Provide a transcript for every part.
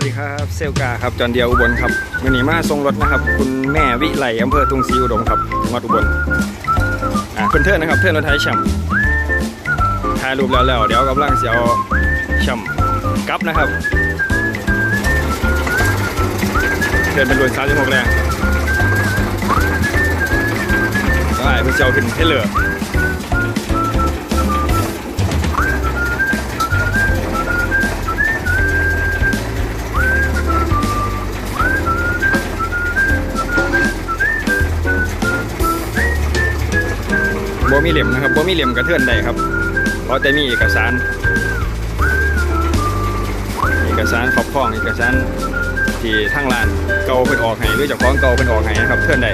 วัสดีครับเซลกาครับจอนเดียวอุบลครับวันนี้มาส่งรถนะครับ คุณแม่วิไลอำเภอตุงศรีอุดมครับจังหวัดอุบลอ่าเพื่อนเทิร์นนะครับเทิร์นรถไทยช่ำถ่ายรูปแล้วแล้วเดี๋ยวกำลังเสียวช่ำกลับนะครับเทิร์นเป็นรุ่น36แรงได้เพื่อเสียวขึ้นให้เหลือ บ่มีเหลี่ยมนะครับบ่มีเหลี่ยมกระเทือนใดครับเพราะแต่มีเอกสาร เอกสารครอบครองเอกสารที่ทางร้านเก่าเพิ่นออกให้หรือจ้าของเก่าเพิ่นออกให้นะครับเทือนใด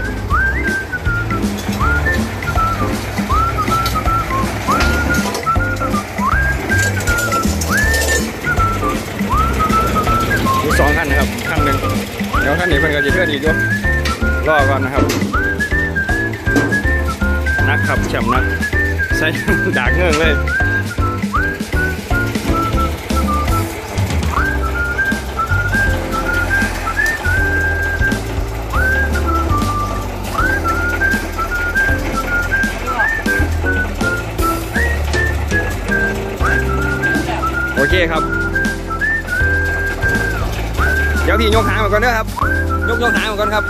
มีสองคันนะครับคันหนึ่งเดี๋ยวคันนี้เพิ่นก็จะเทือนอีกอยู่รอก่อนนะครับ นักครับแชมป์นักใส่ดากเงื่องเลยโอเคครับ เดี๋ยวพี่ยกหางมาก่อนเด้อครับ ยกยกหางมาก่อนครับ